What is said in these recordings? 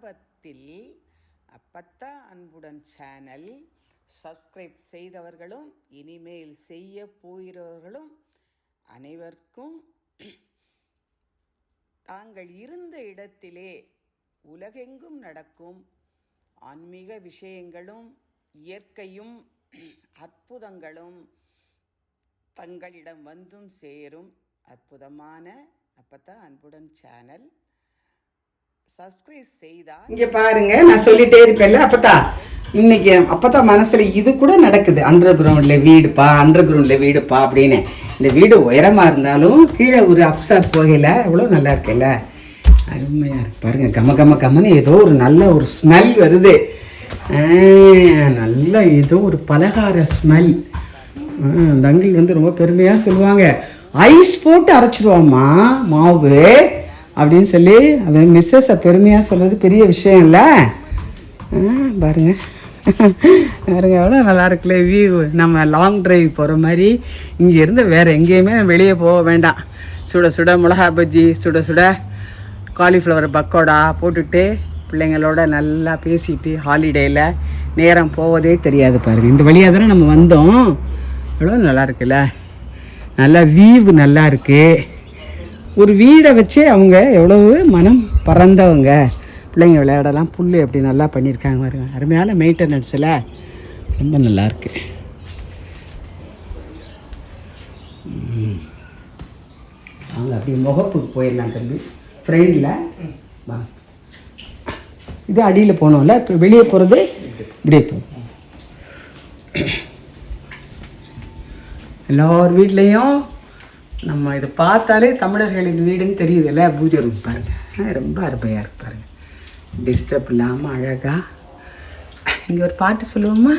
பிரணவத்தில் அப்பத்தா அன்புடன் channel subscribe செய்தவர்களும் இனிமேல் செய்ய போகிறவர்களும் அனைவருக்கும் தாங்கள் இருந்த இடத்திலே உலகெங்கும் நடக்கும் ஆன்மீக விஷயங்களும் இயற்கையும் அற்புதங்களும் தங்களிடம் வந்தும் சேரும் அற்புதமான அப்பத்தா அன்புடன் சேனல் சப்ஸ்கிரைப் செய்தா இங்க பாருங்க நான் சொல்லிட்டே இருப்பேன்ல அப்பத்தா இன்னைக்கு அப்பதான் மனசுல இது கூட நடக்குது. அண்டர் கிரவுண்ட்ல வீடுப்பா அண்டர் கிரவுண்ட்ல வீடுப்பா அப்படின்னு. இந்த வீடு உயரமா இருந்தாலும் கீழே ஒரு அப்சார் போகையில எவ்வளவு நல்லா இருக்குல்ல. அருமையா இருக்கு. பாருங்க கம கம கமன்னு ஏதோ ஒரு நல்ல ஒரு ஸ்மெல் வருது. ஆ, நல்ல ஏதோ ஒரு பலகார ஸ்மெல் அந்த அங்கிள் வந்து ரொம்ப பெருமையா சொல்லுவாங்க. ஐஸ் போட்டு அரைச்சிடுவாம்மா மாவு. அப்படின்னு சொல்லி அவன் மிஸ்ஸஸை பெருமையாக சொல்கிறது பெரிய விஷயம் இல்லை. பாருங்க. பாருங்க எவ்வளோ நல்லா இருக்குல்ல வியூ நம்ம லாங் டிரைவ் போகிற மாதிரி. இங்கே இருந்து வேறு எங்கேயுமே வெளியே போக வேண்டாம். சுட சுட மிளகா பஜ்ஜி சுட சுட காலிஃப்ளவர் பக்கோடா போட்டுட்டு பிள்ளைங்களோட நல்லா பேசிட்டு ஹாலிடேயில் நேரம் போவதே தெரியாது பாருங்கள் இந்த வழியாக தானே நம்ம வந்தோம். எவ்வளோ நல்லா இருக்குல்ல. நல்லா வியூ நல்லா இருக்குது ஒரு வீடை வச்சு அவங்க எவ்வளவு மனம் பறந்தவங்க. பிள்ளைங்க விளையாடலாம் புல் எப்படி நல்லா பண்ணியிருக்காங்க பாருங்க. அருமையான மெயின்டெனன்ஸில் ரொம்ப நல்லா இருக்கு. அவங்க அப்படி முகப்புக்கு போயிடலாம் தம்பி. ஃப்ரெண்டில் வா. இது அடியில் போனோம்ல இப்போ வெளியே போகிறது இப்படியே போகும் எல்லார் வீட்லேயும் நம்ம இதை பார்த்தாலே தமிழர்களின் வீடுன்னு தெரியுதுல்ல? பூஜை ரூம் பாருங்க. ரொம்ப அருமையாக இருப்பாருங்க டிஸ்டர்ப் இல்லாமல் அழகாக இங்கே ஒரு பாட்டு சொல்லுவோமா?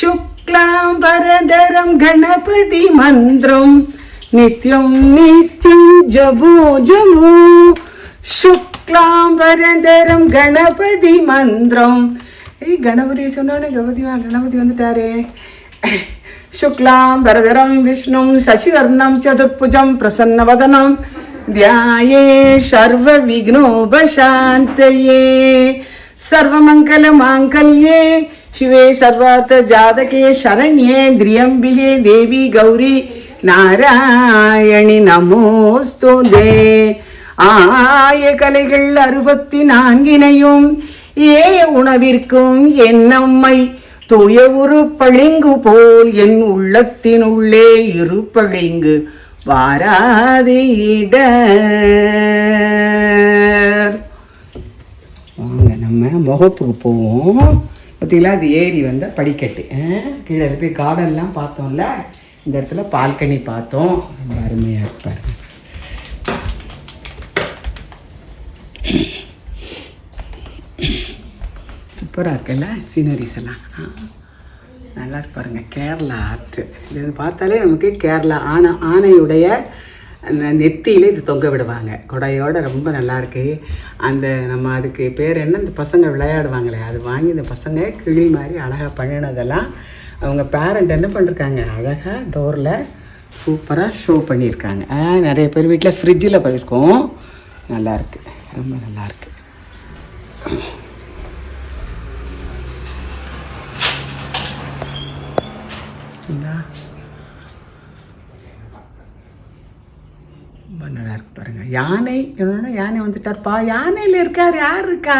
சுக்லாம் பரதரம் கணபதி மந்திரம். நித்யம் நித்யம் ஜபோ ஜபோ சுக்லாம் பரதரம் கணபதி மந்திரம். ஏய் கணபதி சொன்னோடனே கணபதி கணபதி வந்துட்டாரே. शुक्लां वरदरं विष्णुं शशिवर्णं चतुर्भुजं प्रसन्नवदनं ध्याये सर्वविघ्नोपशान्तये सर्वमङ्गलमाङ्गल्ये शिवे सर्वार्थजातके शरण्ये द्र्यम्बिके देवी गौरी நாராயணி நமோஸ்து தே ஆய கலைகள் அறுபத்தி நான்கினையும் ஏய உணவிற்கும் என்னம்மை துய உரு பளிங்கு போல் என் உள்ளத்தினுள்ளே இரு பளிங்கு வாங்க நம்ம முகப்புக்கு போவோம். பார்த்தீங்களா அது ஏறி வந்த படிக்கட்டு. ஆ, கீழே இருக்க கார்டன்லாம் பார்த்தோம்ல. இந்த இடத்துல பால்கனி பார்த்தோம். ரொம்ப அருமையாக இருப்பார். சூப்பராக இருக்குல்ல? சீனரிஸ் எல்லாம். நல்லா பாருங்க. கேரளா ஆர்ட். இது பார்த்தாலே நமக்கு கேரளா ஆனை ஆனையுடைய அந்த நெத்தியில இது தொங்க விடுவாங்க. கொடையோட ரொம்ப நல்லா இருக்கு. அந்த நம்ம அதுக்கு பேர் என்ன? இந்த பசங்க விளையாடுவாங்களே. அது வாங்கி இந்த பசங்க கிளி மாதிரி அழகாக பண்ணினதெல்லாம் அவங்க பேரண்ட் என்ன பண்ணிருக்காங்க? அழகாக டோரில் சூப்பராக ஷோ பண்ணியிருக்காங்க. நிறைய பேர் வீட்டில் ஃப்ரிட்ஜில் பண்ணியிருக்கோம் நல்லாயிருக்கு ரொம்ப நல்லா ரொம்ப நல்லா இருக்கு பாருங்க. யானை என்னன்னா யானை வந்துட்டார்ப்பா. யானையில் இருக்கார் யார் இருக்கா?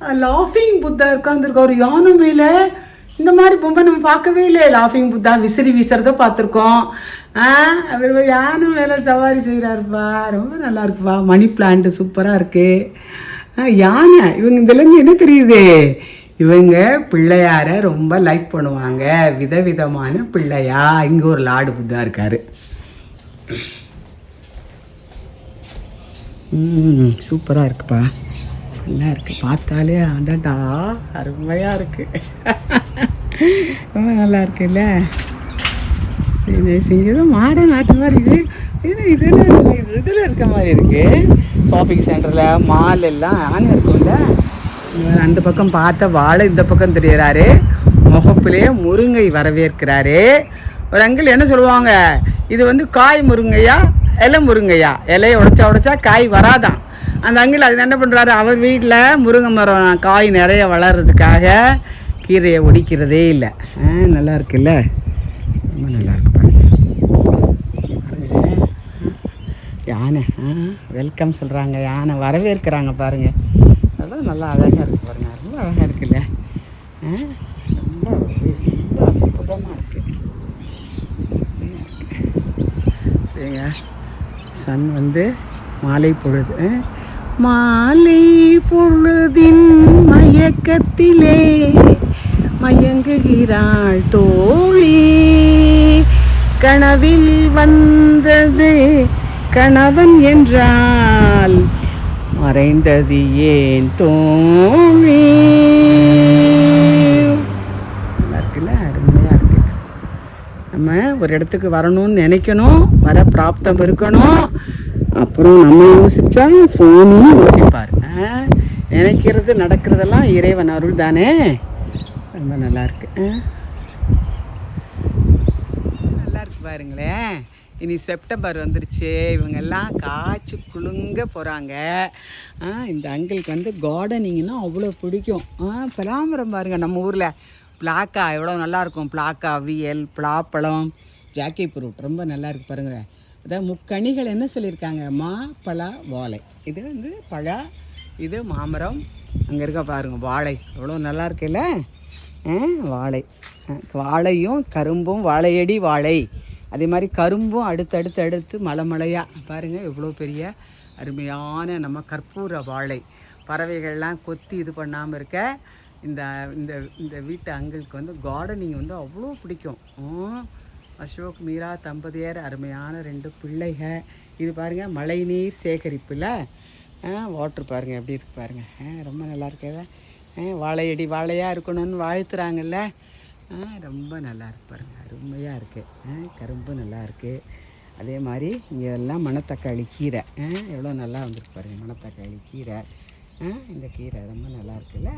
லாஃபிங் புத்தா உட்காந்துருக்கா ஒரு யானை மேலே இந்த மாதிரி பொம்மை நம்ம பார்க்கவே இல்லை லாஃபிங் புத்தா விசிறி வீசுறத பார்த்துருக்கோம். ஆ யானும் யானை மேலே சவாரி செய்கிறாருப்பா ரொம்ப நல்லா இருக்குப்பா. மணி பிளான்ட் சூப்பராக இருக்கு. ஆ, யானை இவங்க இதுலேருந்து என்ன தெரியுது? இவங்க பிள்ளையார ரொம்ப லைக் பண்ணுவாங்க. விதவிதமான பிள்ளையா. இங்கே ஒரு லாடு புத்தா இருக்காரு. ம் சூப்பராக இருக்குப்பா. நல்லா இருக்கு. பார்த்தாலே அடடா அருமையாக இருக்கு. ரொம்ப நல்லா இருக்குல்ல? இது மாடர்ன் நாட்டு மாதிரி இது. இது இதில் இது இதில் இருக்க மாதிரி இருக்கு. ஷாப்பிங் சென்டரில் மால் எல்லாம் ஆன இருக்கும்ல? அந்த பக்கம் பார்த்த வாழை இந்த பக்கம் தெரியறாரு. முகப்பிலேயே முருங்கை வரவேற்கிறாரு. ஒரு அங்கிள் என்ன சொல்லுவாங்க? இது வந்து காய் முருங்கையா இலை முருங்கையா? இலையை உடைச்சா உடைச்சா காய் வராதான் அந்த அங்கிள் அது என்ன பண்ணுறாரு அவர் வீட்டில் முருங்கை மரம் காய் நிறைய வளர்றதுக்காக கீரையை ஒடிக்கிறதே இல்லை. ஆ நல்லா இருக்குல்ல? ரொம்ப நல்லா இருக்கு யானை ஆ வெல்கம் சொல்கிறாங்க யானை வரவேற்கிறாங்க பாருங்கள் அதெல்லாம் நல்லா அழகாக இருக்கு பாருங்க. ரொம்ப அழகாக இருக்குல்ல? ஆ? ரொம்ப ரொம்ப அற்புதமாக இருக்கு. சரிங்க. சன் வந்து மாலை பொழுது மாலை பொழுதின் மயக்கத்திலே மயங்குகிறாள் தோழி. கனவில் வந்தது கணவன் என்றால் மறைந்தது ஏன் தோழி? இருக்குல்ல? அருமையாக இருக்குது நம்ம ஒரு இடத்துக்கு வரணும்னு நினைக்கணும். வர பிராப்தம் இருக்கணும். அப்புறம் நம்ம யோசிச்சா சுவாமியும் யோசிப்பார். நினைக்கிறது நடக்கிறதெல்லாம் இறைவன் அருள் தானே ரொம்ப நல்லா இருக்கு. நல்லா இருக்கு பாருங்களேன். இனி செப்டம்பர் வந்துருச்சு. இவங்கெல்லாம் காய்ச்சி குலுங்க போகிறாங்க இந்த அங்கிளுக்கு வந்து கார்டனிங்னா அவ்வளோ பிடிக்கும். ஆ பலாமரம் பாருங்கள் நம்ம ஊரில். பிளாக்கா எவ்வளோ நல்லாயிருக்கும். பிளாக்கா வியல் பலாப்பழம் ஜாக்கி ஃப்ரூட் ரொம்ப நல்லா இருக்குது பாருங்க. அதான் முக்கணிகள் என்ன சொல்லியிருக்காங்க? மா பலா வாழை. இது வந்து பழா இது மாமரம். அங்கே இருக்க பாருங்கள் வாழை. எவ்வளோ நல்லா இருக்குல்ல வாழை. வாழையும் கரும்பும் வாழையடி வாழை. அதே மாதிரி கரும்பும் அடுத்தடுத்து அடுத்து மலை மலையாக பாருங்கள் எவ்வளோ பெரிய அருமையான நம்ம கற்பூர வாழை. பறவைகள்லாம் கொத்தி இது பண்ணாமல் இருக்க இந்த இந்த இந்த வீட்டு அங்கிளுக்கு வந்து கார்டனிங் வந்து அவ்வளோ பிடிக்கும். அசோக் மீரா தம்பதியர் அருமையான ரெண்டு பிள்ளைக. இது பாருங்கள் மழைநீர் சேகரிப்பில். வாட்ரு பாருங்கள் எப்படி இருக்கு பாருங்கள் ரொம்ப நல்லா இருக்குதா வாழையடி வாழையாக இருக்கணும்னு வாழ்த்துறாங்கல்ல. ரொம்ப நல்லா இருக்கு அருமையாக இருக்குது கரும்பு நல்லா இருக்குது அதே மாதிரி இங்கே எல்லாம் மணத்தக்காளி கீரை. ஆ, எவ்வளோ நல்லா வந்திருக்கு பாருங்க மணத்தக்காளி கீரை. ஆ, இந்த கீரை ரொம்ப நல்லா இருக்குல்ல?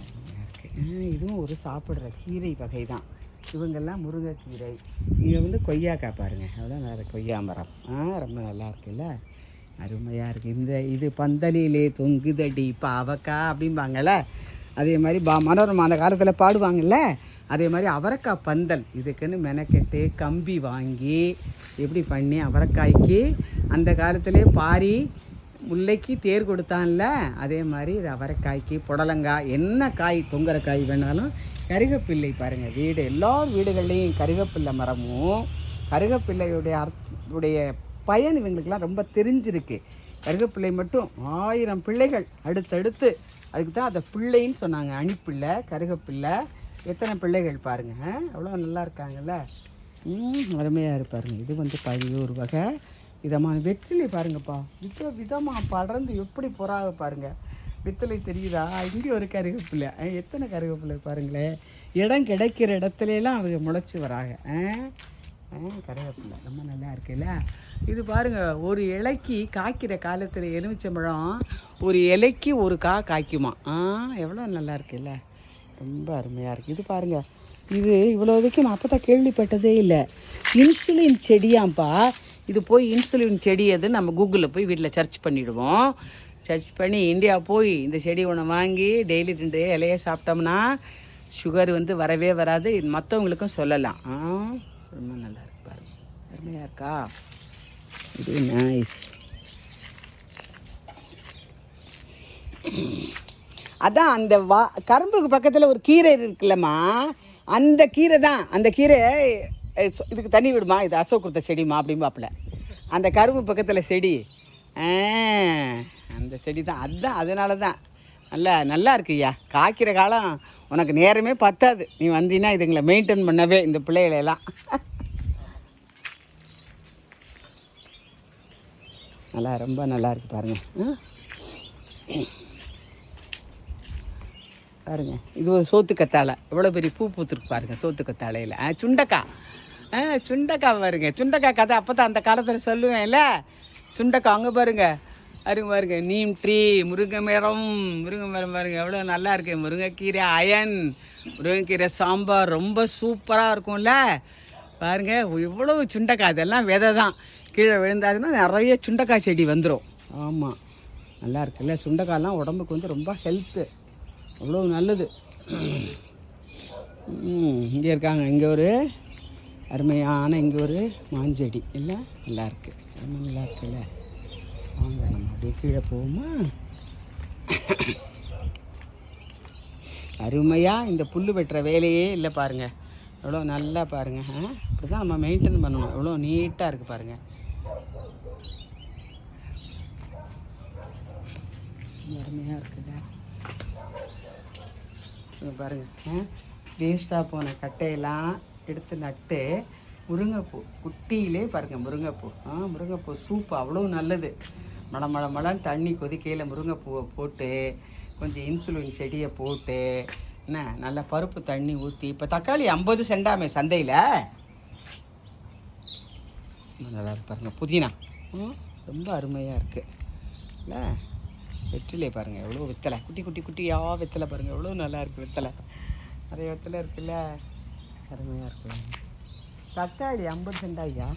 அருமையா ஆ, இதுவும் ஒரு சாப்பிட்ற கீரை வகை தான். இவங்கெல்லாம் முருங்கைக்கீரை. இங்கே வந்து கொய்யாக்காய் பாருங்கள் எவ்வளோ நல்லா கொய்யா மரம் ஆ ரொம்ப நல்லா இருக்குல்ல? அருமையாக இருக்குது இந்த இது பந்தலிலே தொங்குதடி பாவக்காய் அப்படிம்பாங்கல்ல? அதே மாதிரி பா மனோரமா அந்த காலத்தில் பாடுவாங்கல்ல? அதே மாதிரி அவரைக்காய் பந்தல். இதுக்குன்னு மெனக்கெட்டு கம்பி வாங்கி எப்படி பண்ணி அவரைக்காய்க்கு அந்த காலத்திலே பாரி முல்லைக்கு தேர் கொடுத்தான்ல? அதே மாதிரி இது அவரைக்காய்க்கு புடலங்காய் என்ன காய் தொங்குற காய் வேணாலும் கருகப்பிள்ளை பாருங்கள் வீடு எல்லா வீடுகள்லேயும் கருகப்பிள்ளை மரமும் கருகப்பிள்ளையுடைய அர்த்த உடைய பயன் இவங்களுக்கெல்லாம் ரொம்ப தெரிஞ்சிருக்கு. கருகப்பிள்ளை மட்டும் ஆயிரம் பிள்ளைகள் அடுத்தடுத்து. அதுக்கு தான் அதை பிள்ளைன்னு சொன்னாங்க. அணிப்பிள்ளை கருகப்பிள்ளை எத்தனை பிள்ளைகள் பாருங்கள் அவ்வளோ நல்லா இருக்காங்கல்ல. ம் அருமையாக இருப்பாருங்க. இது வந்து பதினோரு வகை விதமான வெற்றிலை பாருங்கப்பா. வித விதமாக படர்ந்து எப்படி பொறாக பாருங்கள் வெற்றிலை தெரியுதா? இங்கே ஒரு கருகப்பிள்ளை. எத்தனை கருகப்பிள்ளை பாருங்களேன். இடம் கிடைக்கிற இடத்துல எல்லாம் அவங்க முளைச்சி வராங்க. ஆ ரொம்ப நல்லா இருக்குல்ல? இது பாருங்க ஒரு இலைக்கு காய்க்கிற காலத்தில் எலுமிச்சம்பழம் ஒரு இலைக்கு ஒரு கா காய்க்குமா? ஆ எவ்வளோ நல்லா இருக்குல்ல? ரொம்ப அருமையாக இருக்குது இது பாருங்க இது இவ்வளோ வரைக்கும் நான் அப்போ தான் கேள்விப்பட்டதே இல்லை. இன்சுலின் செடியாம்ப்பா. இது போய் இன்சுலின் செடி எது நம்ம கூகுளில் போய் வீட்டில் சர்ச் பண்ணிவிடுவோம் சர்ச் பண்ணி இந்தியா போய் இந்த செடி ஒன்று வாங்கி டெய்லி ரெண்டு இலையை சாப்பிட்டோம்னா சுகர் வந்து வரவே வராது. இது மற்றவங்களுக்கும் சொல்லலாம். ஆ ரொம்ப நல்லா அருமையாக இருக்கா? இது நைஸ் அதான் அந்த வா கரும்புக்கு பக்கத்தில் ஒரு கீரை இருக்குல்லம்மா. அந்த கீரை தான். அந்த கீரை இதுக்கு தண்ணி விடுமா? இது அசோக் கொடுத்த செடிமா அப்படிம்பாப்புல. அந்த கரும்பு பக்கத்தில் செடி. அந்த செடி தான். அதுதான் அதனால தான் நல்லா நல்லா இருக்குய்யா காய்க்கிற காலம் உனக்கு நேரமே பத்தாது. நீ வந்தீங்கன்னா இதுங்களை மெயின்டைன் பண்ணவே இந்த பிள்ளைகளை நல்லா ரொம்ப நல்லா இருக்கு பாருங்க. ஆ? பாருங்க இது ஒரு சோத்து கத்தாழை. எவ்வளோ பெரிய பூ பூத்துருக்கு பாருங்க சோத்து கத்தாழையில். ஆ சுண்டக்காய். ஆ சுண்டக்காய் பாருங்க சுண்டக்காய் கதை அப்போ தான் அந்த காலத்தில் சொல்லுவேன்ல சுண்டக்காய் அங்கே பாருங்க. பாருங்க பாருங்க. நீம் ட்ரீ முருங்கை மரம் முருங்கை மரம் பாருங்க. எவ்வளோ நல்லா இருக்கு. முருங்கைக்கீரை அயன் முருங்கைக்கீரை சாம்பார். ரொம்ப சூப்பராக இருக்கும்ல? பாருங்க இவ்வளோ சுண்டைக்காய். அதெல்லாம் விதை தான் கீழே விழுந்தாதுன்னா நிறைய சுண்டைக்காய் செடி வந்துடும் ஆமாம் நல்லா இருக்குல்ல சுண்டைக்காயெலாம் உடம்புக்கு வந்து ரொம்ப ஹெல்த்து அவ்வளோ நல்லது. இங்கே இருக்காங்க. இங்கே ஒரு அருமையான இங்கே ஒரு மாஞ்செடி இல்லை? நல்லாயிருக்கு ரொம்ப நல்லா இருக்குல்ல வாங்க நம்ம அப்படியே கீழே போவோமா? அருமையாக இந்த புல் வெட்டுற வேலையே இல்லை பாருங்கள் எவ்வளோ நல்லா பாருங்க. இப்படி தான் நம்ம மெயின்டைன் பண்ணணும். எவ்வளோ நீட்டாக இருக்குது பாருங்கள் அருமையாக இருக்குதா. பாருங்கள் வேஸ்ட்டாக போன கட்டையெல்லாம் எடுத்து நட்டு முருங்கைப்பூ குட்டியிலே பாருங்கள் முருங்கைப்பூ. ஆ முருங்கைப்பூ சூப்பு அவ்வளோ நல்லது. மழை மழை மழைன்னு தண்ணி கொதிக்கையில் முருங்கைப்பூவை போட்டு கொஞ்சம் இன்சுலின் செடியை போட்டு என்ன நல்லா பருப்பு தண்ணி ஊற்றி இப்போ தக்காளி ஐம்பது சென்டாமே சந்தையில். நல்லா பாருங்கள் புதினா. ரொம்ப அருமையாக இருக்குது இல்லை? வெற்றிலே பாருங்கள் எவ்வளோ வெத்தலை. குட்டி குட்டி குட்டியா வெத்தலை பாருங்கள் எவ்வளோ நல்லா இருக்குது வெத்தலை. நிறைய வெத்தலை இருக்குல்ல? அருமையாக இருக்கு. தக்காளி ஐம்பது ஐயா